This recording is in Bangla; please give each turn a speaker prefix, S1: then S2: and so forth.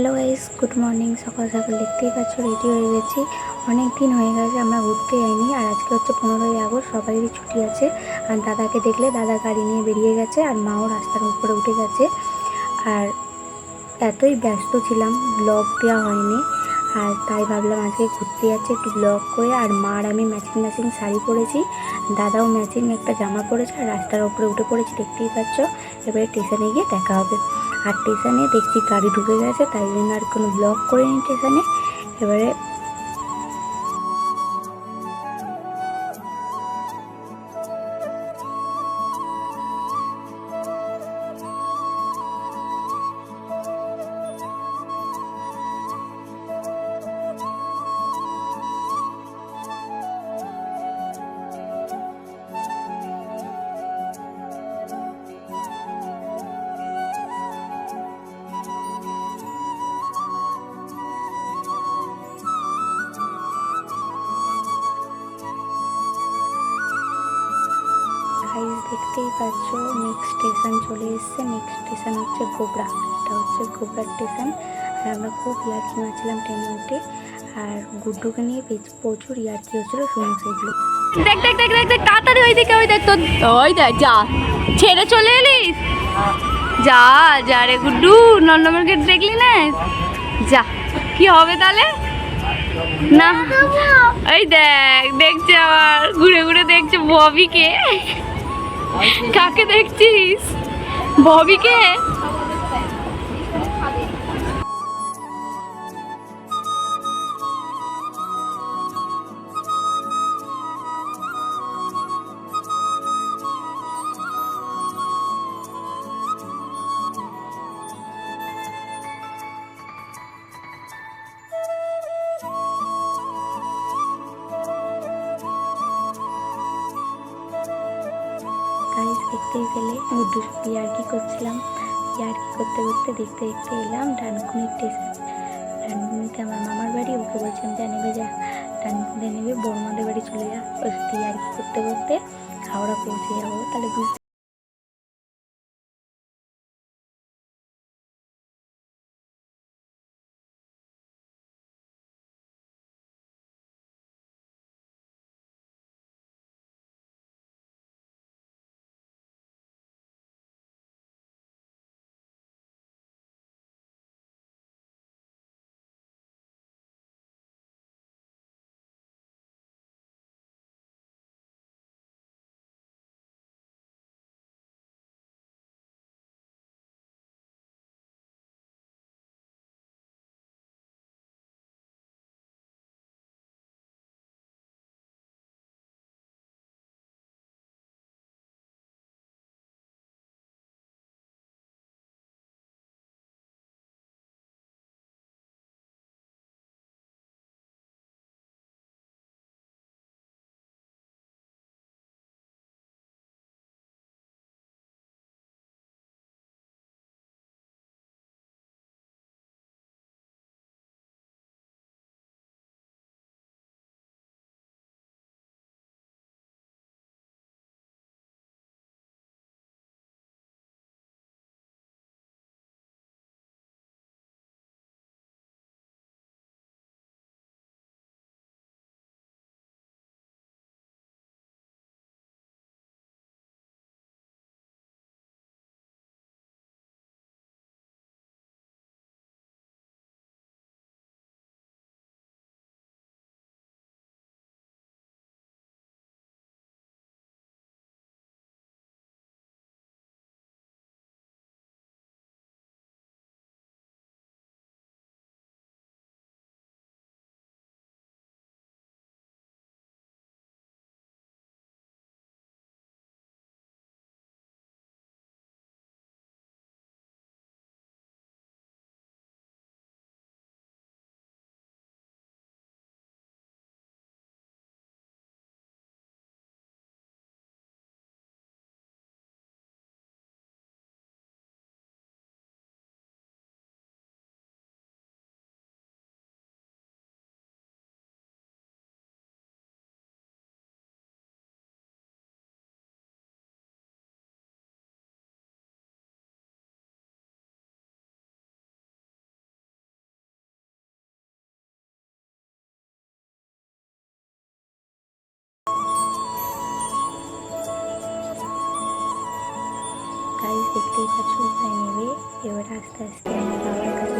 S1: হ্যালো গাইস গুড মর্নিং সকাল সকাল দেখতেই পাচ্ছ রেডি হয়ে গেছি। অনেক দিন হয়ে গেছে, আমরা ঘুরতে যাইনি। আর আজকে হচ্ছে পনেরোই আগস্ট, সবারই ছুটি আছে। আর দাদাকে দেখলে দাদা গাড়ি নিয়ে বেরিয়ে গেছে, আর মাও রাস্তার উপরে উঠে গেছে। আর এতই ব্যস্ত ছিলাম ব্লগ দেওয়া হয়নি। আর তাই ভাবলাম আজকে ঘুরতে যাচ্ছে, একটু ব্লগ করে। আর মার আমি ম্যাচিং ম্যাচিং শাড়ি পরেছি। দাদাও ম্যাচিং একটা জামা পরেছে, আর রাস্তার উপরে উঠে পড়েছি, দেখতেই পাচ্ছ। এবারে স্টেশনে গিয়ে দেখা হবে। আর স্টেশনে দেখছি গাড়ি ঢুকে গেছে তাই জন্য আর কোনো ব্লগ করিনি স্টেশনে। এবারে দেখতেই পাচ্ছ নেক্সট স্টেশন চলে এসেছে। নেক্সট স্টেশন হচ্ছে গোবরা এটা হচ্ছে গোবরা স্টেশন আর আমরা খুব ইয়ার্কি মারছিলাম ট্রেনে উঠে আর গুড্ডুকে নিয়ে প্রচুর ইয়ার্কি হচ্ছিল শুনে সেগুলো
S2: দেখ দেখ দেখ দেখ দেখ তাড়াতাড়ি ওই দিকে ওই দেখ তোর ওই দেখ যা। ছেড়ে চলে এলিস? যা যা রে গুড্ডু নন্দমের গেট দেখলি না? যা কি হবে তাহলে? না। এই দেখ দেখছে আবার ঘুরে ঘুরে দেখছে ববিকে। কাকে দেখছিস? ববিকে?
S1: দেখতেই পেলে গুড্ডুর সাথে ইয়ার্কি করছিলাম। ইয়ার্কি করতে করতে দেখতে দেখতে এলাম ডানকুনি স্টেশন ডানকুনিতে আমার মামার বাড়ি, ওকে বলছিলাম যা নেবে যা ডানকুনিতে নেবে, বড়মাদের বাড়ি চলে যা। ওর সাথে ইয়ার্কি করতে করতে হাওড়া পৌঁছে যাব। তাহলে বুঝতে দেখতেই পাচ্ছ উঠায় নেবে এবার আস্তে আস্তে আমি বাবার কাছে